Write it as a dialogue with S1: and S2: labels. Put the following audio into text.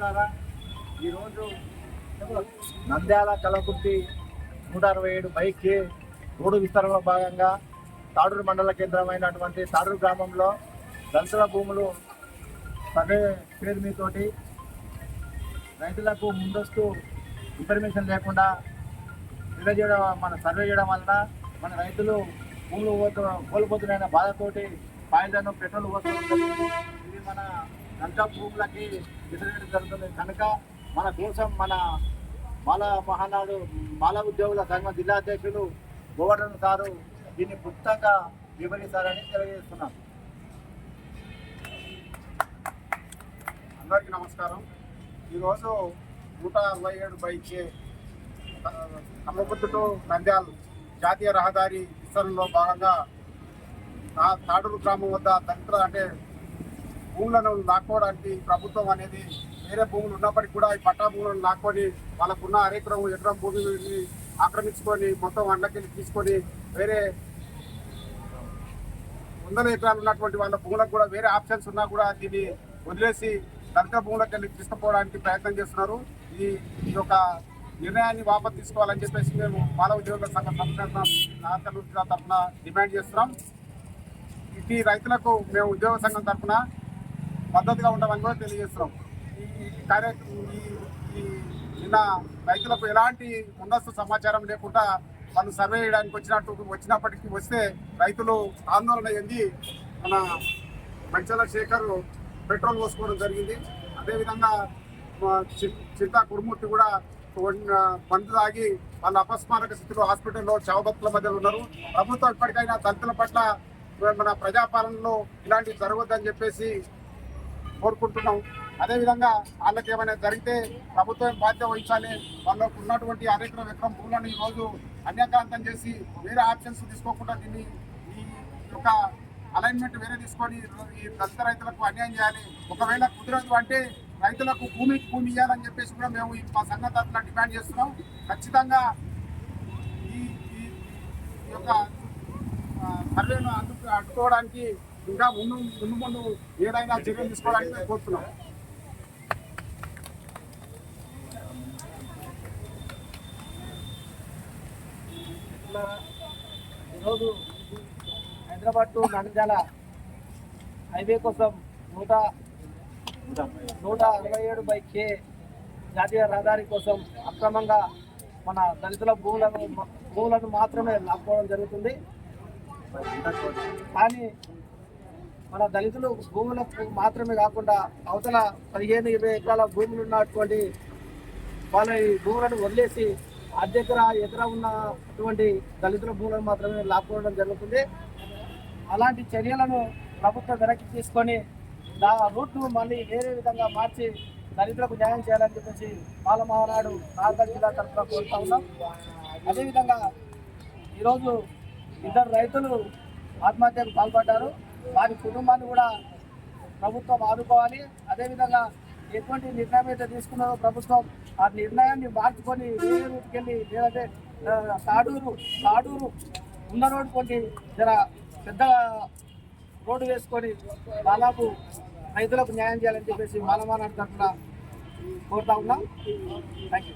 S1: మిత్రులారా ఈరోజు నంద్యాల కలకుర్తి నూట అరవై ఏడు బైక్ రోడ్డు విస్తరణలో భాగంగా తాడూరు మండల కేంద్రమైనటువంటి తాడూరు గ్రామంలో దళితుల భూములు సర్వే పేరు మీతోటి రైతులకు ముందస్తు ఇన్ఫర్మేషన్ లేకుండా తెలియజేయడం చేయడం మన సర్వే చేయడం వలన మన రైతులు భూములు కోల్పోతున్న బాధతోటి పాయిలను పెట్రోల్ పోతుంది ఇది మన లంచ భూములకి విసిరేయడం జరుగుతుంది. కనుక మన కోసం మన మాల మహానాడు మాల ఉద్యోగుల సంఘం జిల్లా అధ్యక్షులు గోవర్ధన్ సారు దీన్ని క్లుప్తంగా వివరిస్తారని తెలియజేస్తున్నాం.
S2: అందరికీ నమస్కారం. ఈరోజు నూట అరవై ఏడు బైక్ కమ్మగుట్టు టు నంద్యాల్ జాతీయ రహదారి విస్తరణలో భాగంగా తాడూరు గ్రామం వద్ద దళితుల అంటే భూములను లాక్కోవడానికి ప్రభుత్వం అనేది వేరే భూములు ఉన్నప్పటికీ కూడా ఈ పట్టా భూములను లాక్కొని వాళ్ళకున్న అరెకరం ఎకరం భూమిని ఆక్రమించుకొని మొత్తం అండకెళ్ళి తీసుకొని వేరే వందల ఎకరాలు ఉన్నటువంటి వాళ్ళ భూములకు కూడా వేరే ఆప్షన్స్ ఉన్నా కూడా దీన్ని వదిలేసి దళిత భూములకు వెళ్ళి తీసుకుపోవడానికి ప్రయత్నం చేస్తున్నారు. ఈ ఈ యొక్క నిర్ణయాన్ని వాపసు తీసుకోవాలని చెప్పేసి మేము మానవ ఉద్యోగుల సంఘ సంస్థ తరఫున డిమాండ్ చేస్తున్నాం. ఇది రైతులకు మేము ఉద్యోగ సంఘం తరఫున మద్దతుగా ఉండమని కూడా తెలియజేస్తున్నాం. ఈ ఈ కార్య ఈ- ఈ నిన్న రైతులకు ఎలాంటి ముందస్తు సమాచారం లేకుండా వాళ్ళు సర్వే చేయడానికి వచ్చినట్టు వచ్చినప్పటికీ వస్తే రైతులు ఆందోళన చెంది మన మంచాల శేఖర్ పెట్రోల్ పోసుకోవడం జరిగింది. అదేవిధంగా చి- చింతా కురుమూర్తి కూడా మందు తాగి వాళ్ళ అపస్మారక స్థితిలో హాస్పిటల్లో చావబతుల మధ్యలో ఉన్నారు. ప్రభుత్వం ఇప్పటికైనా దళితుల పట్ల మన ప్రజాపాలనలో ఇలాంటివి జరగొద్దని చెప్పేసి కోరుకుంటున్నాం. అదేవిధంగా వాళ్ళకి ఏమైనా జరిగితే ప్రభుత్వం బాధ్యత వహించాలి. వాళ్ళకు ఉన్నటువంటి అరెకరం విక్రమ భూములను ఈరోజు అన్యాక్రాంతం చేసి వేరే ఆప్షన్స్ తీసుకోకుండా దీన్ని ఈ యొక్క అలైన్మెంట్ వేరే తీసుకొని ఈ దళిత రైతులకు అన్యాయం చేయాలి. ఒకవేళ కుదరదు అంటే రైతులకు భూమికి భూమి ఇవ్వాలని చెప్పేసి కూడా మేము ఈ మా సంఘం తరఫున డిమాండ్ చేస్తున్నాం. ఖచ్చితంగా ఈ ఈ యొక్క సర్వేను అడ్డు అడ్డుకోవడానికి ఇంకా ముందు ముందు ముందు ఏదైనా చర్యలు తీసుకోవడానికి మేము కోరుతున్నాం
S1: ఈరోజు హైదరాబాద్ టు నంద్యాల హైవే కోసం నూట నూట అరవై ఏడు బై కే జాతీయ రహదారి కోసం అక్రమంగా మన దళితుల భూములను భూములను మాత్రమే లాక్కోవడం జరుగుతుంది. కానీ మన దళితులు భూములకు మాత్రమే కాకుండా అవతల పదిహేను ఇరవై ఎకరాల భూములు ఉన్నటువంటి వాళ్ళ ఈ భూములను వదిలేసి అర్ధెకర ఎకరా ఉన్నటువంటి దళితుల భూములను మాత్రమే లాక్కోవడం జరుగుతుంది. అలాంటి చర్యలను ప్రభుత్వం వెనక్కి తీసుకొని దా రూట్ను మళ్ళీ వేరే విధంగా మార్చి దళితులకు న్యాయం చేయాలని చెప్పేసి పాల మహానాడు నాగల్ జిల్లా తరఫున కోరుతా ఉన్నాం. అదేవిధంగా ఈరోజు ఇద్దరు రైతులు ఆత్మహత్యకు పాల్పడ్డారు. వారి కుటుంబాన్ని కూడా ప్రభుత్వం ఆదుకోవాలి. అదేవిధంగా ఎటువంటి నిర్ణయం అయితే తీసుకున్నారో ప్రభుత్వం ఆ నిర్ణయాన్ని మార్చుకొని వేరే రూట్కి వెళ్ళి లేదంటే తాడూరు తాడూరు ఉన్న రోడ్డు కొన్ని జర పెద్ద రోడ్డు వేసుకొని దాదాపు రైతులకు న్యాయం చేయాలని చెప్పేసి మాలమానాడు తరఫున కోరుతా ఉన్నాం. Thank you